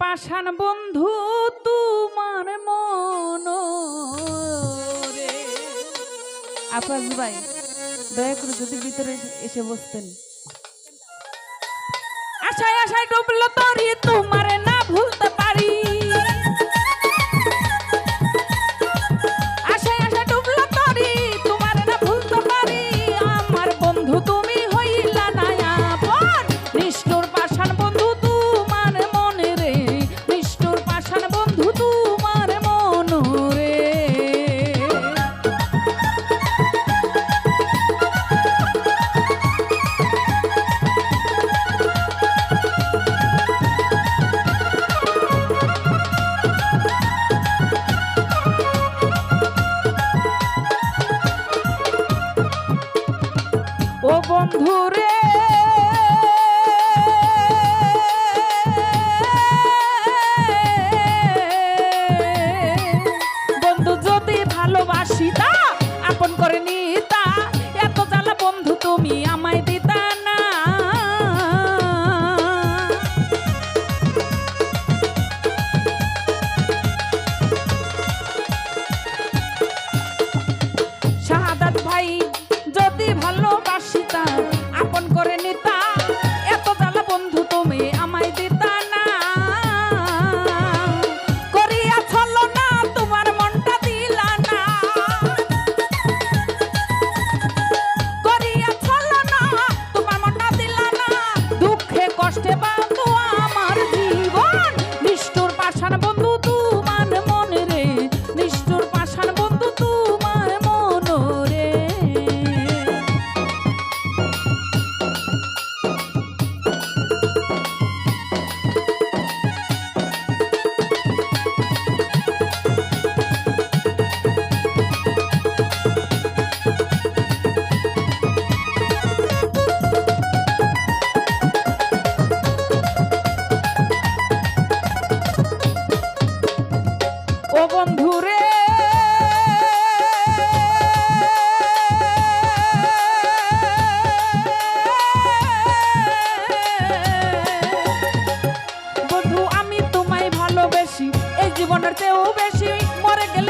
পাষাণ বন্ধু তোমার মন আফাজ ভাই, দয়া করে যদি ভিতরে এসে বসতেন। আশায় আশায় ডুবলো তরি, তোমার না ভুলতে ও বন্ধু বন্ধু যদি ভালোবাসি তা আপন করে নিতা। এত জ্বালা বন্ধু তুমি আমায় ও বন্ধু রে। বন্ধু আমি তোমায় ভালোবেসি এই জীবনের চেয়েও বেশি। মরে গেলে